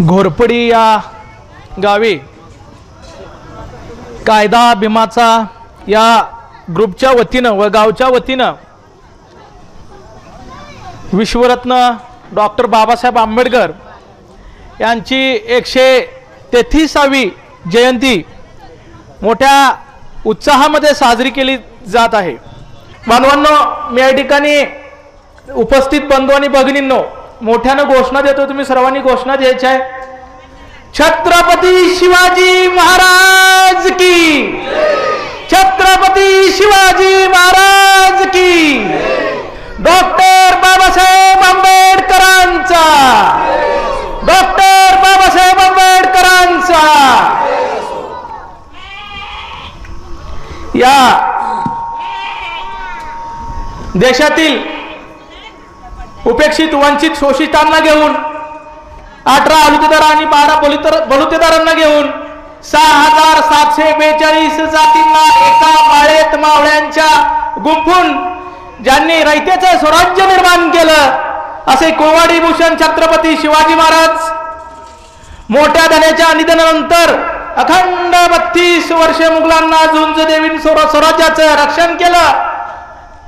घोरपडी या गावी कायदा भीमाचा या ग्रुपच्या वतीनं व गावच्या वतीनं विश्वरत्न डॉक्टर बाबासाहेब आंबेडकर यांची एकशे तेहतीसावी जयंती मोठ्या उत्साहामध्ये साजरी केली जात आहे. बांधवांनो मी या ठिकाणी उपस्थित बंधू आणि भगिनींनो मोठ्यानं घोषणा देतो तुम्ही सर्वांनी घोषणा द्यायची आहे. छत्रपती शिवाजी महाराज की. छत्रपती शिवाजी महाराज की. डॉक्टर बाबासाहेब आंबेडकरांचा. डॉक्टर बाबासाहेब आंबेडकरांचा. या देशातील उपेक्षित वंचित शोषितांना घेऊन अठरा अलुतेदार आणि बारा बलुतेदार बलुतेदारांना घेऊन सहा हजार सातशे बेचाळीस जातींना एका माळेत मावळ्यांच्या गुंफून ज्यांनी रयतेचं स्वराज्य निर्माण केलं असे कोवाडी भूषण छत्रपती शिवाजी महाराज मोठ्या धन्याच्या निधनानंतर अखंड बत्तीस वर्ष मुघलांना झुंज देवीन स्वराज्याचं रक्षण केलं.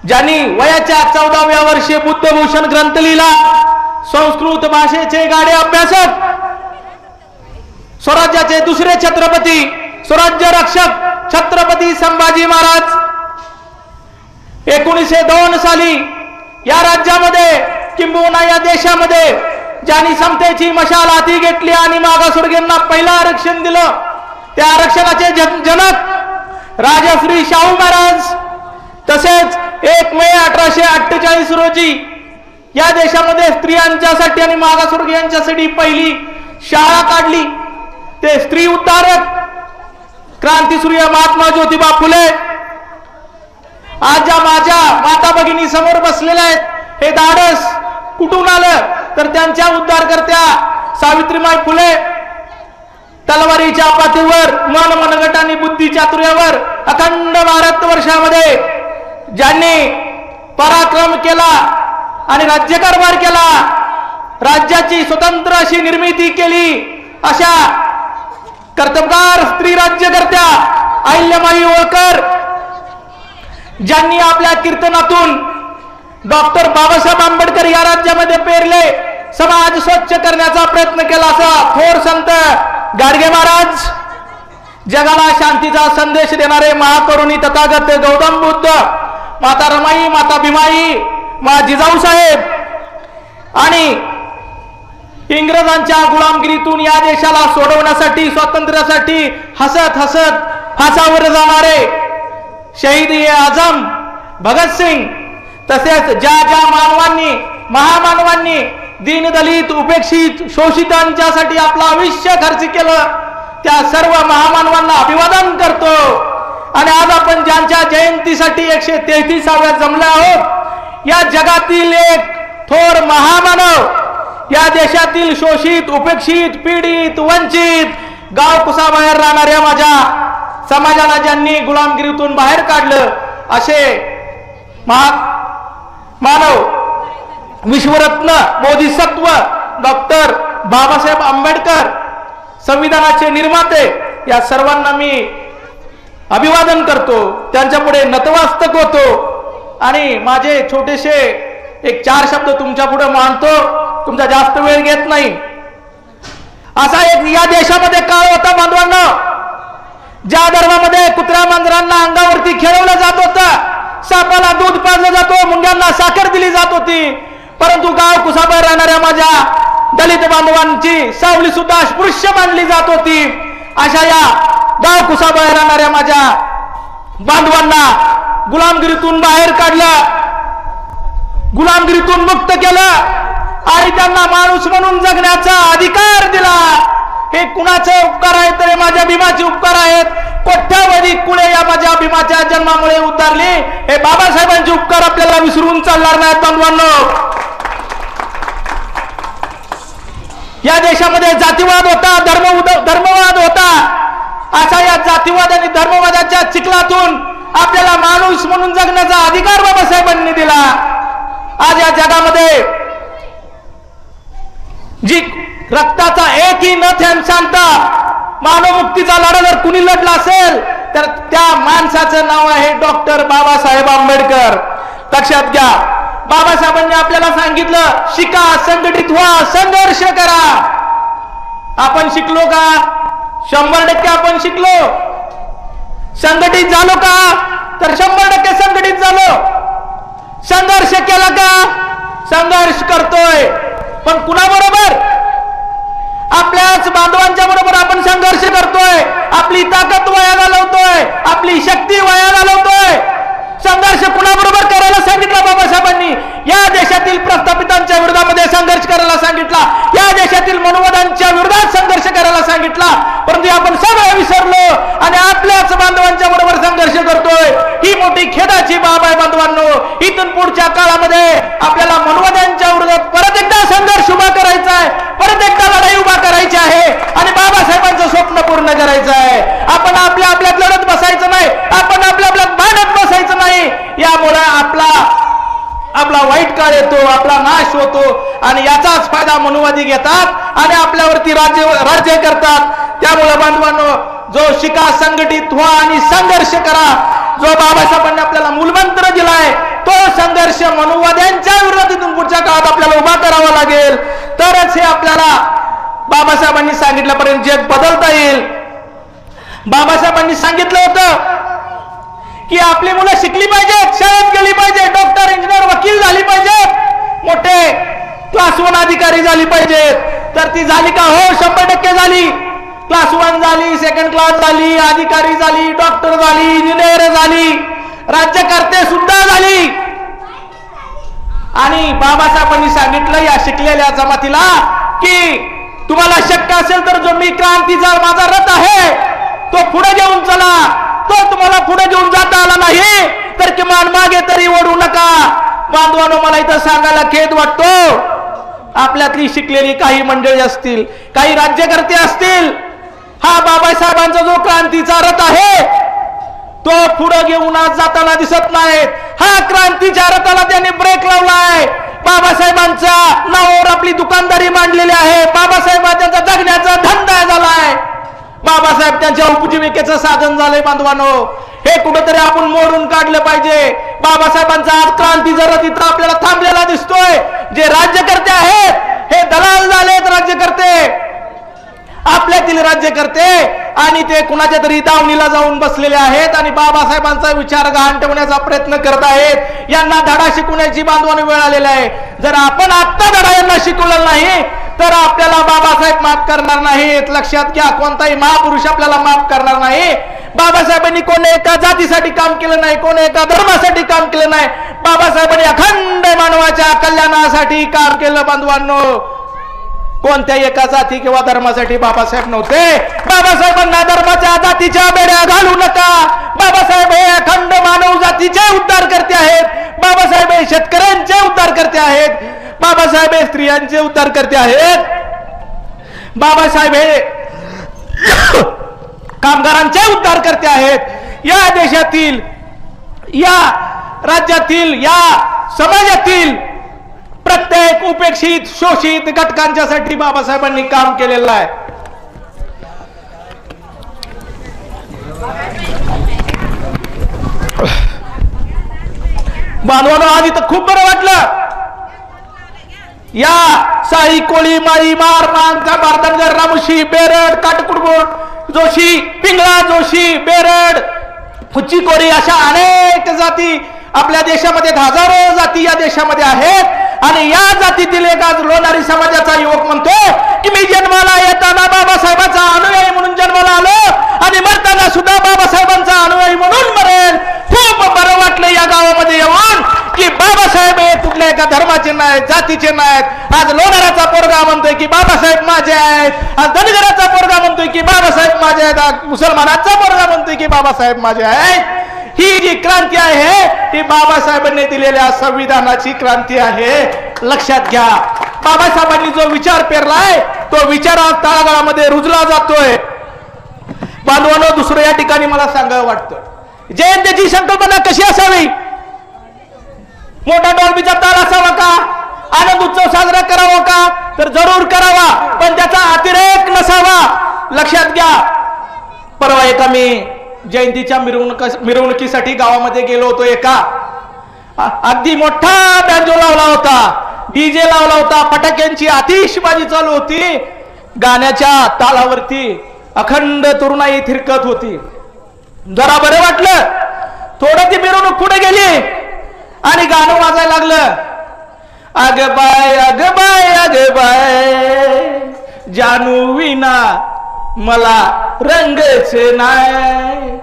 ज्यांनी वयाच्या चौदाव्या वर्षी बुद्धभूषण ग्रंथ लिहिला संस्कृत भाषेचे गाडे अभ्यासक स्वराज्याचे दुसरे छत्रपती स्वराज्य रक्षक छत्रपती संभाजी महाराज. एकोणीसशे दोन साली या राज्यामध्ये किंबहुना या देशामध्ये ज्यांनी समतेची मशाल हाती घेतली आणि मागासवर्गीयांना पहिलं आरक्षण दिलं त्या आरक्षणाचे जन- जनक राजश्री शाहू महाराज तसेच एक मे अठराशे अठ्ठेचाळीस रोजी या देशामध्ये स्त्रियांच्यासाठी आणि मागासवर्गीयांच्यासाठी पहिली शाळा काढली. ते स्त्री उद्धारक क्रांतीसूर्य महात्मा ज्योतिबा फुले. आज ज्या माझ्या माता भगिनी समोर बसलेल्या आहेत हे धाडस कुठून आलं? तर त्यांच्या उद्धारकर्त्या सावित्रीमाई फुले. तलवारीच्या पातीवर मन मनगट आणि बुद्धी चातुर्यावर अखंड भारत वर्षामध्ये ज्यांनी पराक्रम केला आणि राज्यकारभार केला राज्याची स्वतंत्र अशी निर्मिती केली अशा कर्तबगार स्त्री राज्यकर्त्या अहिल्यामाई होळकर ज्यांनी आपल्या कीर्तनातून डॉक्टर बाबासाहेब आंबेडकर या राज्यामध्ये पेरले समाज स्वच्छ करण्याचा प्रयत्न केला असा थोर संत गाडगे महाराज जगाला शांतीचा संदेश देणारे महाकरुणी तथागत गौतम बुद्ध माता रमाई माता भीमाई मा जिजाऊ साहेब. आणि इंग्रजांच्या गुलामगिरीतून या देशाला सोडवण्यासाठी स्वातंत्र्यासाठी हसत हसत फासावर जाणारे शहीद ए आझम भगतसिंग तसेच ज्या ज्या मानवांनी महामानवांनी दीनदलित उपेक्षित शोषितांच्यासाठी आपलं आयुष्य खर्च केलं त्या सर्व महामानवांना अभिवादन कर आणि आज आपण ज्यांच्या जयंतीसाठी एकशे तेहतीसाव्या जमला आहोत. या जगातील एक थोर महामानव या देशातील शोषित उपेक्षित पीडित वंचित गाव कुसाबाहेर राहणाऱ्या माझ्या समाजाला ज्यांनी गुलामगिरीतून बाहेर काढलं असे महा मानव विश्वरत्न बोधिसत्व डॉक्टर बाबासाहेब आंबेडकर संविधानाचे निर्माते या सर्वांना मी अभिवादन करतो त्यांच्यापुढे नतवास्तक होतो. आणि माझे छोटेसे एक चार शब्द तुमच्यापुढे मांडतो तुमचा जास्त वेळ घेत नाही. असा एक या देशामध्ये काळ होता बांधवांना ज्या धर्मामध्ये कुत्र्या मांजरांना अंगावरती खेळवलं जात होतं सापाला दूध पाजलं जातो मुंग्यांना साखर दिली जात होती. परंतु गाव कुसाबाहेर राहणाऱ्या माझ्या दलित बांधवांची सावली सुद्धा स्पृश्य मानली जात होती. अशा या गाव कुसाबाहेर राहणाऱ्या माझ्या बांधवांना गुलामगिरीतून बाहेर काढलं. गुलामगिरीतून मुक्त केलं. आणि त्यांना माणूस म्हणून जगण्याचा अधिकार दिला. हे कुणाचे उपकार आहेत तर हे माझ्या भीमाचे उपकार आहेत. कोट्यावधी कुळे या माझ्या भीमाच्या जन्मामुळे उतारली. हे बाबासाहेबांचे उपकार आपल्याला विसरून चालणार नाहीत बांधवांनो. या देशामध्ये जातीवाद होता धर्म धर्मवाद होता. अशा या जातीवाद आणि धर्मवादाच्या चिखलातून आपल्याला माणूस म्हणून जगण्याचा अधिकार बाबासाहेबांनी दिला. आज या जगामध्ये जी रक्ताचा एकही न थेंब सांगता मानवमुक्तीचा लढा जर कुणी लढला असेल तर त्या माणसाचं नाव आहे डॉक्टर बाबासाहेब आंबेडकर. लक्षात घ्या बाबासाहेबांनी आपल्याला सांगितलं शिका संघटित व्हा संघर्ष करा. आपण शिकलो का? शंभर टक्के आपण शिकलो. संघटित झालो का? तर शंभर टक्के संघटित झालो. संघर्ष केला का? संघर्ष करतोय. पण कुणाबरोबर? आपल्याच बांधवांच्या बरोबर आपण संघर्ष करतोय. आपली ताकद वया घालवतोय. आपली शक्ती वया घालवतोय. संघर्ष कुणाबरोबर करायला सांगितला बाबासाहेबांनी? या देशातील प्रस्थापितांच्या विरोधामध्ये संघर्ष करायला सांगितला. या देशातील मनोवादांच्या विरोधात संघर्ष करायला सांगितला. परंतु आपण सगळं विसरलो आणि आपल्याच बांधवांच्या बरोबर संघर्ष करतोय. ही मोठी खेदाची बाब आहे बांधवांनो. इथून पुढच्या काळामध्ये आपल्याला मनोवाद्यांच्या विरोधात परत एकदा संघर्ष उभा करायचा आहे. परत एकदा लढाई उभा करायची आहे. आणि बाबासाहेबांचं स्वप्न पूर्ण करायचं आहे. आपण आपल्या आपल्यात लढत बसायचं नाही आपण आपल्या आपल्यात भांडत बसायचं नाही यामुळे आपला आपला वाईट काळ येतो आपला नाश होतो आणि याचाच फायदा मनुवादी घेतात आणि आपल्यावरती राज्य राज्य करतात. त्यामुळे बांधवांनो जो शिका संघटित व्हा आणि संघर्ष करा. जो बाबासाहेबांनी आपल्याला मूलमंत्र दिलाय तो संघर्ष मनुवाद्यांच्या विरोधातून पुढच्या काळात आपल्याला उभा करावा लागेल. तरच हे आपल्याला बाबासाहेबांनी सांगितल्यापर्यंत जग बदलता येईल. बाबासाहेबांनी सांगितलं होतं की आपली मुलं शिकली पाहिजेत शाळेत गेली पाहिजे डॉक्टर इंजिनियर वकील झाली पाहिजेत मोठे क्लास वन अधिकारी झाली पाहिजेत. तर ती झाली का? हो शंभर टक्के झाली. क्लास वन झाली सेकंड क्लास झाली अधिकारी झाली डॉक्टर झाली इंजिनियर झाली राज्यकर्ते सुद्धा झाली. आणि बाबासाहेबांनी सांगितलं या शिकलेल्या जमातीला की तुम्हाला शक्य असेल तर जो मी क्रांतीचा माझा रथ आहे तो पुढे घेऊन चला. तो तुम्हाला पुढे घेऊन जाता आला नाही. तर किमान मागे तरी ओढू नका. बांधवानो मला इथं सांगायला खेद वाटतो. आपल्यातली शिकलेली काही मंडळी असतील काही राज्यकर्ते असतील हा बाबासाहेबांचा जो क्रांतीचा रथ आहे तो पुढे घेऊन आज जाताना दिसत नाहीत. हा क्रांतीच्या रथाला त्यांनी ब्रेक लावलाय. बाबासाहेबांच्या नावावर आपली दुकानदारी मांडलेली आहे. बाबासाहेबांचा जगण्याचा धंदा झालाय. बाबासाहेब त्यांच्या उपजीविकेचं साधन झालंय बांधवानो. हे कुठेतरी आपण मोडून काढलं पाहिजे. बाबासाहेबांचा आज क्रांती जरा तिथं आपल्याला थांबलेला दिसतोय जे राज्यकर्ते आहेत हे दलाल झालेत राज्यकर्ते. आपल्यातील राज्यकर्ते आणि ते कुणाच्या तरी दावणीला जाऊन बसलेले आहेत आणि बाबासाहेबांचा विचार गहाण ठेवण्याचा प्रयत्न करत आहेत. यांना धडा शिकवण्याची बांधवाने वेळ आलेला आहे. जर आपण आत्ता धडा यांना शिकवलं नाही तर आपल्याला बाबासाहेब माफ करणार नाहीत. लक्षात घ्या कोणताही महापुरुष आपल्याला माफ करणार नाही. बाबासाहेबांनी कोण एका जातीसाठी काम केलं नाही कोण एका धर्मासाठी काम केलं नाही. बाबासाहेबांनी अखंड मानवाच्या कल्याणासाठी काम केलं बांधवांनो. कोणत्या एका जाती किंवा धर्मासाठी बाबासाहेब नव्हते. बाबासाहेबांना धर्माच्या जातीच्या बेड्या घालू नका. बाबासाहेब हे अखंड मानव जातीचे उद्धार करते आहेत. बाबासाहेब हे शेतकऱ्यांचे उद्धार करते आहेत. बाबासाहेब हे स्त्रियांचे उद्धार करते आहेत. बाबासाहेब हे कामगारांचे उद्धार करते आहेत. या देशातील या राज्यातील या समाजातील प्रत्येक उपेक्षित शोषित घटकांच्यासाठी बाबासाहेबांनी काम केलेलं आहे. बांधवानो आधी तर खूप बरं वाटलं. या साई कोळी माळी मार मांगचा भारतनगर रामुशी बेरड काटकुडबोड जोशी पिंगळा जोशी बेरड. फुच्ची कोरी अशा अनेक जाती आपल्या देशामध्ये हजारो जाती या देशामध्ये आहेत. आणि या जातीतील एक आज लोणारी समाजाचा युवक म्हणतो की मी जन्माला येताना बाबासाहेबांचा अनुयायी म्हणून जन्माला आलो आणि मरताना सुद्धा बाबासाहेबांचा अनुयायी म्हणून मरेल खूप बरं वाटलं या गावामध्ये येऊन की बाबासाहेब हे कुठल्या एका धर्माचे नाहीत जातीचे नाहीत. आज लोणाराचा पोरगा म्हणतोय की बाबासाहेब माझे आहेत. आज धनगराचा पोरगा म्हणतोय की बाबासाहेब माझे आहेत. आज मुसलमानाचा पोरगा म्हणतोय की बाबासाहेब माझे आहेत. ही जी क्रांती आहे ती बाबासाहेबांनी दिलेल्या संविधानाची क्रांती आहे. लक्षात घ्या. बाबासाहेबांनी जो विचार पेरलाय तो विचार आज तळागाळामध्ये रुजला जातोय. बांधवानो दुसरं या ठिकाणी मला सांगावं वाटतं. जयंतीची संकल्पना कशी असावी? मोठा डॉल्बीचा ताल असावा का? आनंद उत्सव साजरा करावा का? तर जरूर करावा पण त्याचा अतिरेक नसावा. लक्षात घ्या. परवा एका मी जयंतीच्या मिरवणुक मिरवणुकीसाठी गावामध्ये गेलो होतो एका. अगदी मोठा बँजो लावला होता. डीजे लावला होता. फटाक्यांची आतिषबाजी चालू होती. गाण्याच्या तालावरती अखंड तरुणाई थिरकत होती. जरा बरं वाटलं. थोडं ती मिरवणूक पुढे गेली. आणि गाणं वाजायला लागलं. अग बाय अग बाय अग बाय. जानू विना मला रंगचे नाही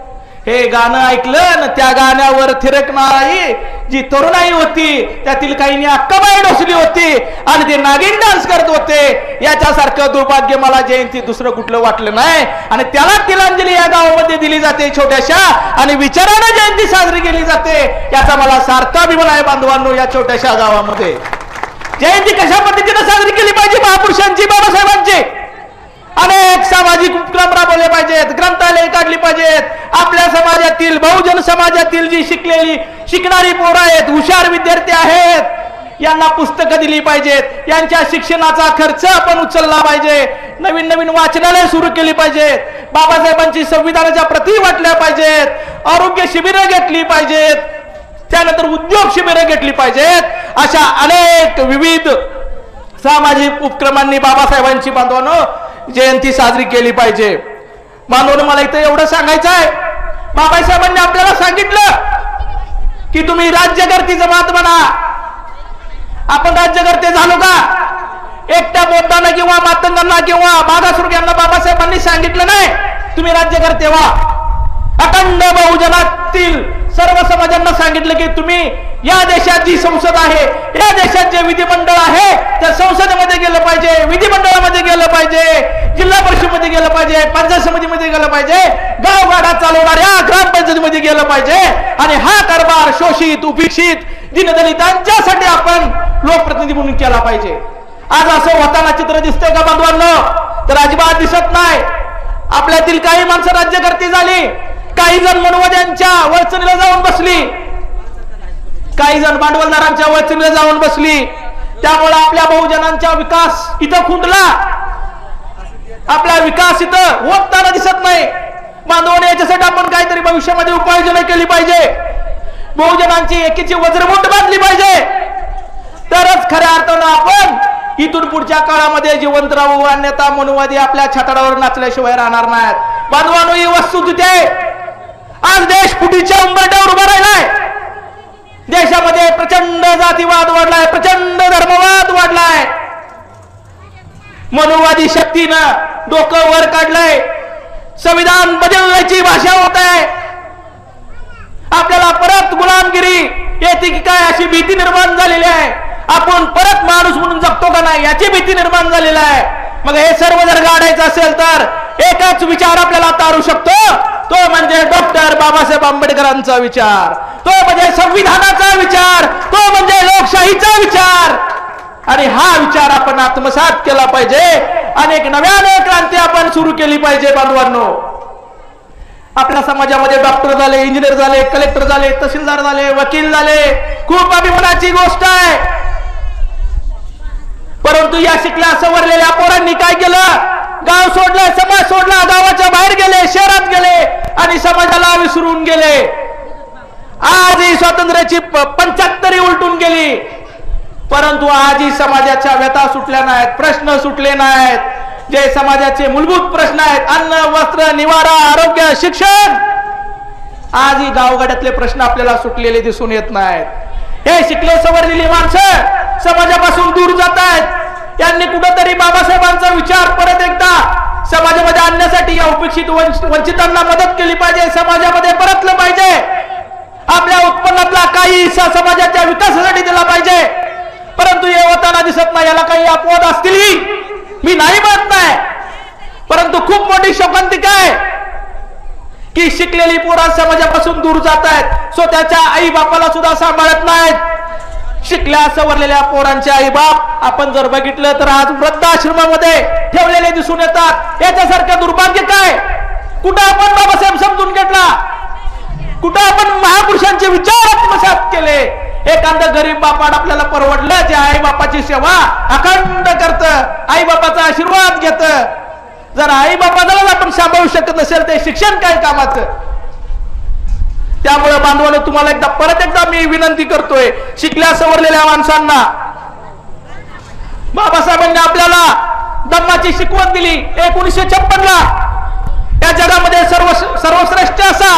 हे गाणं ऐकलं ना त्या गाण्यावर थिरकणारी जी तरुणाई होती त्यातील काहींनी अक्काबाई डोसली होती आणि ते नागिन डान्स करत होते. याच्यासारखं दुर्भाग्य मला जयंती दुसरं कुठलं वाटलं नाही. आणि त्याला तिलांजली या गावामध्ये दिली जाते छोट्याशा आणि विचारानं जयंती साजरी केली जाते. याचा मला सारखा अभिमान आहे बांधवांनो या छोट्याशा गावामध्ये. जयंती कशा पद्धतीने साजरी केली पाहिजे महापुरुषांची बाबासाहेबांची? अनेक सामाजिक उपक्रम राबवले पाहिजेत ग्रंथालय काढली पाहिजेत. आपल्या समाजातील बहुजन समाजातील जी शिकलेली शिकणारी पोरं आहेत हुशार विद्यार्थी आहेत यांना पुस्तकं दिली पाहिजेत. यांच्या शिक्षणाचा खर्च आपण उचलला पाहिजे. नवीन नवीन वाचनालय सुरू केली पाहिजेत. बाबासाहेबांची संविधानाच्या प्रती वाटल्या पाहिजेत आरोग्य शिबिरं घेतली पाहिजेत त्यानंतर उद्योग शिबिरं घेतली पाहिजेत. अशा अनेक विविध सामाजिक उपक्रमांनी बाबासाहेबांची बांधवानं जयंती साजरी केली पाहिजे. मानून मला इथं एवढं सांगायचं आहे बाबासाहेबांनी आपल्याला सांगितलं की तुम्ही राज्यकर्ती जमात म्हणा. आपण राज्यकर्ते झालो का? एकट्या बोद्धांना किंवा मातंगांना किंवा मागासवर्गीयांना बाबासाहेबांनी सांगितलं नाही. तुम्ही राज्यकर्ते व्हा. अखंड बहुजनातील सर्व समाजांना सांगितलं की तुम्ही या देशात जी संसद आहे या देशात जे विधिमंडळ आहे त्या संसदेमध्ये गेलं पाहिजे. विधिमंडळ गेलं पाहिजे. जिल्हा परिषदमध्ये गेलं पाहिजे पंचायत समितीमध्ये गेलं पाहिजे गावगाडा चालवणाऱ्या ग्रामपंचायतीमध्ये गेलं पाहिजे. आणि हा कारभार शोषित उपेक्षित दिनदलितांच्यासाठी आपण लोकप्रतिनिधी म्हणून केला पाहिजे. आज असं होताना चित्र दिसतंय का बांधवांना? तर अजिबात दिसत नाही. आपल्यातील काही माणसं राज्यकर्ती झाली. काही जण मनोवद्यांच्या वळचणीला जाऊन बसली. काही जण भांडवलदारांच्या वळचणीला जाऊन बसली. त्यामुळे आपल्या बहुजनांचा विकास इथं खुंडला आपला विकास इथं होताना दिसत नाही. बांधवाने याच्यासाठी आपण काहीतरी भविष्यामध्ये उपाययोजना केली पाहिजे. बहुजनांची एकीची वज्रमुंड बांधली पाहिजे. तरच खऱ्या अर्थानं आपण इथून पुढच्या काळामध्ये जिवंत राहू अन्यथा मनुवादी आपल्या छाताडावर नाचल्याशिवाय राहणार नाहीत. बांधवानो ही वस्तुस्थिती आहे. आज देश फुटीच्या उंबरट्यावर उभा राहिलाय. देशामध्ये प्रचंड जातीवाद वाढलाय प्रचंड धर्मवाद वाढलाय. मनुवादी शक्तीनं डोकं वर काढलंय. संविधान बदलण्याची भाषा होत आहे. आपल्याला परत गुलामगिरी येते की काय अशी भीती निर्माण झालेली आहे. आपण परत माणूस म्हणून जगतो का नाही याची भीती निर्माण झालेली आहे. मग हे सर्व जर गाडायचं असेल तर एकच विचार आपल्याला तारू शकतो. तो म्हणजे डॉक्टर बाबासाहेब आंबेडकरांचा विचार. तो म्हणजे संविधानाचा विचार. तो म्हणजे लोकशाहीचा विचार. आणि हा विचार आपण आत्मसात केला पाहिजे. अनेक नव्याने क्रांती आपण सुरू केली पाहिजे बांधवांनो. आपल्या समाजामध्ये डॉक्टर झाले इंजिनियर झाले कलेक्टर झाले तहसीलदार झाले वकील झाले. खूप अभिमानाची गोष्ट आहे. परंतु या शिकल्या सवरलेल्या पोरांनी काय केलं? गाव सोडलं समाज सोडला गावाच्या बाहेर गेले शहरात गेले आणि समाजाला विसरून गेले. आज ही स्वातंत्र्याची पंचाहत्तरी उलटून गेली. परंतु आजही समाजाच्या व्यथा सुटल्या नाहीत प्रश्न सुटले नाहीत. जे समाजाचे मूलभूत प्रश्न आहेत अन्न वस्त्र निवारा आरोग्य शिक्षण आजही गावगाड्यातले प्रश्न आपल्याला सुटलेले दिसून येत नाहीत. हे शिकले सवरलेली माणसं समाजापासून दूर जात आहेत. यांनी कुठंतरी बाबासाहेबांचा विचार परत एकदा समाजामध्ये आणण्यासाठी या उपेक्षित वंचितांना मदत केली पाहिजे समाजामध्ये परतलं पाहिजे. आपल्या उत्पन्नातला काही हिस्सा समाजाच्या विकासासाठी दिला पाहिजे. परंतु येवताना होताना दिसत नाही याला काही अपवाद असतील मी नाही म्हणत नाही. परंतु खूप मोठी शोकांती काय की शिकलेली पोरा समाजापासून दूर जात आहेत. स्वतःच्या आई बापाला सुद्धा सांभाळत नाहीत. शिकल्या सवरलेल्या पोरांचे आई बाप आपण जर बघितलं तर आज वृद्धाश्रमामध्ये ठेवलेले दिसून येतात. याच्यासारखं दुर्भाग्य काय? कुठं आपण बाबासाहेब समजून घेतला? कुठं आपण महापुरुषांचे विचार आत्मसात केले? एखादं गरीब बापाड आपल्याला परवडलं जे आई बापाची सेवा अखंड करत आई बापाचा आशीर्वाद घेत. जर आई बापाला आपण सांभाळू शकत नसेल ते शिक्षण काय कामाचं. त्यामुळे बांधवानं तुम्हाला एकदा परत एकदा मी विनंती करतोय शिकल्या सवरलेल्या माणसांना. बाबासाहेबांनी आपल्याला दम्माची शिकवण दिली एकोणीसशे छप्पन ला या जगामध्ये सर्व सर्वश्रेष्ठ असा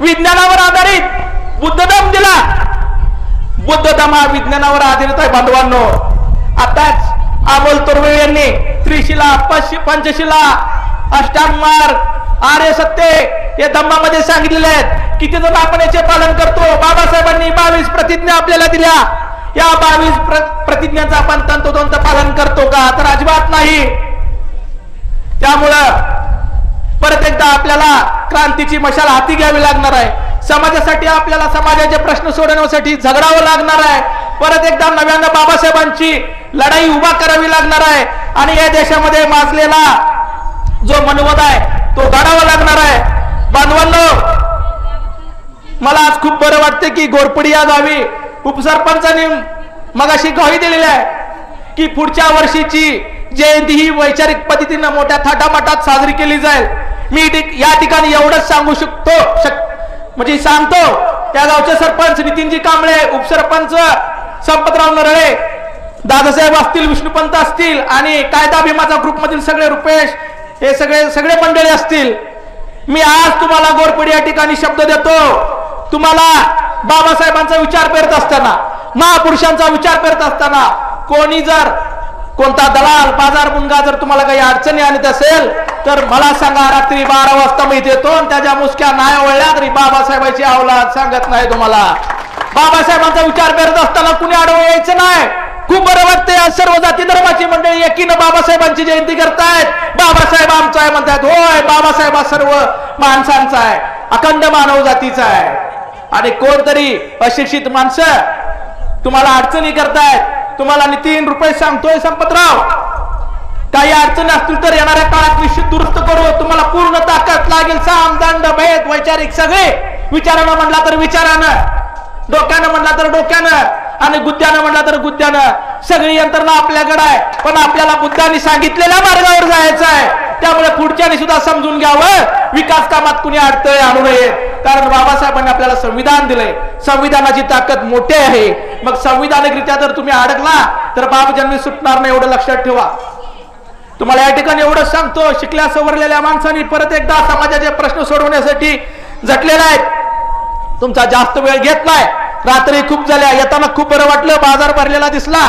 विज्ञानावर आधारित बुद्धधम दिला. बुद्धधम हा विज्ञानावर आधारित आहे बांधवांनो. आताच अमोल तोरवे यांनी त्रिशिला पंचशिला अष्टांग मार्ग आर्य सत्य हे धम्मामध्ये सांगितलेले आहेत. किती जण आपण याचे पालन करतो? बाबासाहेबांनी बावीस प्रतिज्ञा आपल्याला दिल्या. या बावीस प्र प्रतिज्ञाचं आपण तंतोतंत पालन करतो का? तर अजिबात नाही. त्यामुळं परत एकदा आपल्याला क्रांतीची मशाल हाती घ्यावी लागणार आहे. समाजासाठी आपल्याला समाजाचे प्रश्न सोडवण्यासाठी झगडावं लागणार आहे. परत एकदा नव्यानं बाबासाहेबांची लढाई उभा करावी लागणार आहे. आणि या देशामध्ये माजलेला जो मनवत आहे तो गाडावा लागणार आहे. बांधवांनो मला आज खूप बरं वाटतं की घोरपडी या गावी उपसरपंचांनी मगाशी ग्वाही दिलेली आहे की पुढच्या वर्षीची जयंती ही वैचारिक पद्धतीनं मोठ्या थाटामाटात साजरी केली जाईल. मी या ठिकाणी एवढंच सांगू शकतो शक म्हणजे सांगतो त्या गावचे सरपंच नितीनजी कांबळे उपसरपंच संपतराव नरळे दादासाहेब असतील विष्णुपंत असतील आणि कायदा भीमाचा ग्रुप मधील सगळे रुपेश हे सगळे सगळे मंडळी असतील. मी आज तुम्हाला गोरपडी या ठिकाणी शब्द देतो. तुम्हाला बाबासाहेबांचा विचार करत असताना महापुरुषांचा विचार करत असताना कोणी जर कोणता दलाल बाजार मुनगा जर तुम्हाला काही अडचणी आणत असेल तर मला सांगा रात्री बारा वाजता मी देतो येतो आणि त्याच्या मुसक्या नाही वळल्या तरी बाबासाहेबांची अवलाद सांगत नाही तुम्हाला. बाबासाहेबांचा विचार करत असताना कुणी आडवं यायचं नाही. खूप बरं वाटतंय सर्व जाती धर्माची मंडळी एकीनं बाबासाहेबांची जयंती करतायत. बाबासाहेब आमचा आहे म्हणतात होय बाबासाहेब सर्व माणसांचा आहे अखंड मानव जातीचा आहे. आणि कोणतरी अशिक्षित माणसं तुम्हाला अडचणी करतायत. तुम्हाला नितीन रुपये सांगतोय संपतराव. काही अडचणी असतील तर येणाऱ्या काळात निश्चित दुरुस्त करू. तुम्हाला पूर्ण ताकद लागेल. साम दंड भेद वैचारिक सगळे. विचारानं म्हणला तर विचारानं. डोक्यानं म्हणला तर डोक्यानं. आणि गुद्द्यानं म्हणला तर गुद्द्यानं. सगळी यंत्रणा आपल्याकडे आहे. पण आपल्याला बुद्धांनी सांगितलेल्या मार्गावर जायचं आहे. त्यामुळे पुढच्यानी सुद्धा समजून घ्यावं. विकास कामात कुणी अडथळे आणू नये. कारण बाबासाहेबांनी आपल्याला संविधान दिलंय. संविधानाची ताकद मोठी आहे. मग संविधानिकरित्या जर तुम्ही अडकला तर बाब जन्मी सुटणार नाही एवढं लक्षात ठेवा. तुम्हाला या ठिकाणी एवढंच सांगतो शिकल्या सवरलेल्या माणसांनी परत एकदा समाजाचे प्रश्न सोडवण्यासाठी झटलेला आहे तुमचा जास्त वेळ घेत नाही. रात्री खूप झाल्या येताना खूप बरं वाटलं बाजार भरलेला दिसला.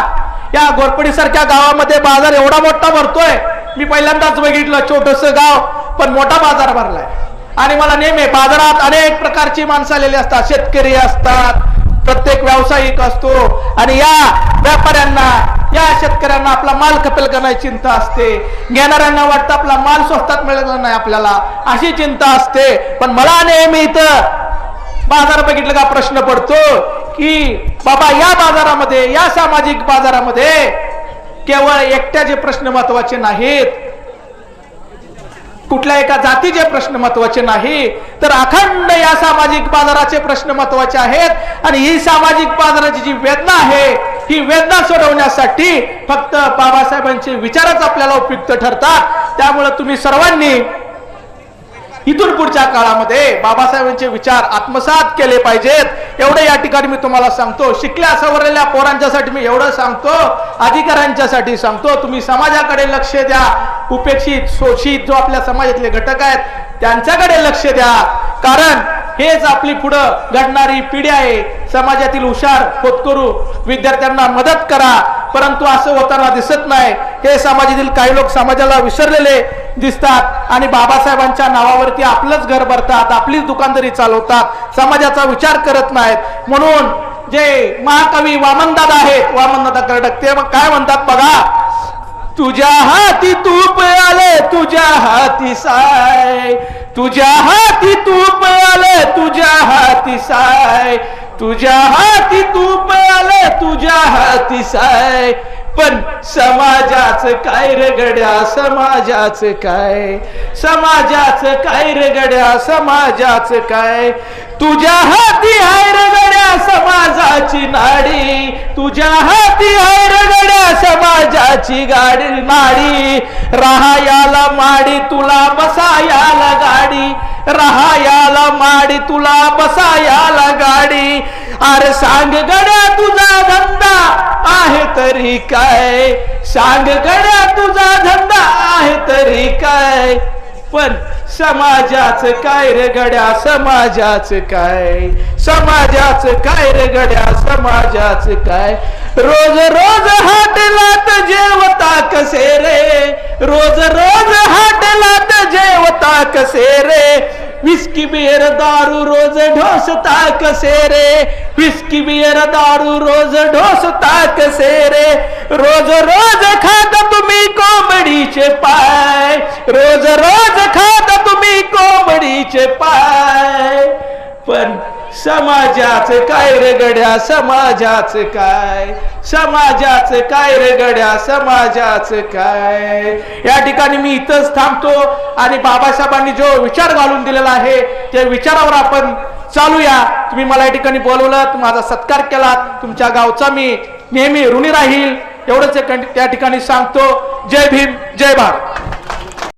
या गोरपडी सारख्या गावामध्ये बाजार एवढा मोठा भरतोय. मी पहिल्यांदाच बघितलं छोटस गाव पण मोठा बाजार भरलाय. आणि मला नेहमी बाजारात अनेक प्रकारची माणसं आलेली असतात शेतकरी असतात प्रत्येक व्यावसायिक असतो. आणि या व्यापाऱ्यांना या शेतकऱ्यांना आपला माल खपेल का नाही चिंता असते. घेणाऱ्यांना वाटतं आपला माल स्वस्तात मिळेल नाही आपल्याला. अशी चिंता असते. पण मला नेहमी इथं बाजार बघितलं का प्रश्न पडतो की बाबा या बाजारामध्ये या सामाजिक बाजारामध्ये केवळ एकट्याचे प्रश्न महत्त्वाचे नाहीत कुठल्या एका जातीचे प्रश्न महत्त्वाचे नाही तर अखंड या सामाजिक बाजाराचे प्रश्न महत्त्वाचे आहेत. आणि ही सामाजिक बाजाराची जी वेदना आहे ही वेदना सोडवण्यासाठी फक्त बाबासाहेबांचे विचारच आपल्याला उपयुक्त ठरतात. त्यामुळे तुम्ही सर्वांनी इथून पुढच्या काळामध्ये बाबासाहेबांचे विचार आत्मसात केले पाहिजेत. एवढं या ठिकाणी मी तुम्हाला सांगतो. शिकल्या सवरलेल्या पोरांच्यासाठी मी एवढं सांगतो. अधिकाऱ्यांच्यासाठी सांगतो. तुम्ही समाजाकडे लक्ष द्या. उपेक्षित शोषित जो आपल्या समाजातले घटक आहेत त्यांच्याकडे लक्ष द्या. कारण हेच आपली पुढं घडणारी पिढी आहे. समाजातील हुशार होतकरू विद्यार्थ्यांना मदत करा. परंतु असं होताना दिसत नाही. हे समाजातील काही लोक समाजाला विसरलेले दिसतात आणि बाबासाहेबांच्या नावावरती आपलंच घर भरतात आपलीच दुकानदारी चालवतात समाजाचा विचार करत नाहीत. म्हणून जे महाकवी वामनदादा आहेत वामनदादा कर्डक ते मग काय म्हणतात बघा? तुझ्या हाती तूप आले तुझ्या हाती साय. तुझ्या हाती तूप आले तुझ्या हाती साय. तुझ्या हाती तूप आले तुझ्या हाती साय. पण समाजाच काय रगड्या गड्या समाजाच काय? समाजाच काय रगड्या गड्या समाजाच काय? तुझ्या हाती हाय रगड्या गड्या समाजाची नाडी. तुझ्या हाती आहे समाजाची गाडी नाडी राहायाला माडी तुला बसायाला गाडी. राहायाला माडी तुला बसायाला गाडी. अरे सांग गड्या तुझा धंदा आहे तरी काय? सांग गड्या तुझा धंदा आहे तरी काय? पण समाजाच काय रे गड्या समाजाच काय? समाजाच काय रे गड्या समाजाच काय? रोज रोज हाटलात जेवता कसे रे रोज रोज हाटलात जेवता कसे रे विस्की, बियर, दारू रोज ढोसता कसे रे विस्की, बियर, दारू रोज ढोसता कसे रे रोज रोज खाता तुम्ही कोंबडीचे पाय। रोज रोज खाता तुम्ही कोंबडीचे पाय। पण समाजाच काय रे गड्या समाजाच काय? समाजाच काय रे गड्या समाजाच काय? या ठिकाणी मी इथंच थांबतो आणि बाबासाहेबांनी जो विचार घालून दिलेला आहे त्या विचारावर आपण चालूया. तुम्ही मला या ठिकाणी बोलवलं माझा सत्कार केला तुमच्या गावचा मी नेहमी ऋणी राहील एवढंच त्या ठिकाणी सांगतो. जय भीम जय भारत.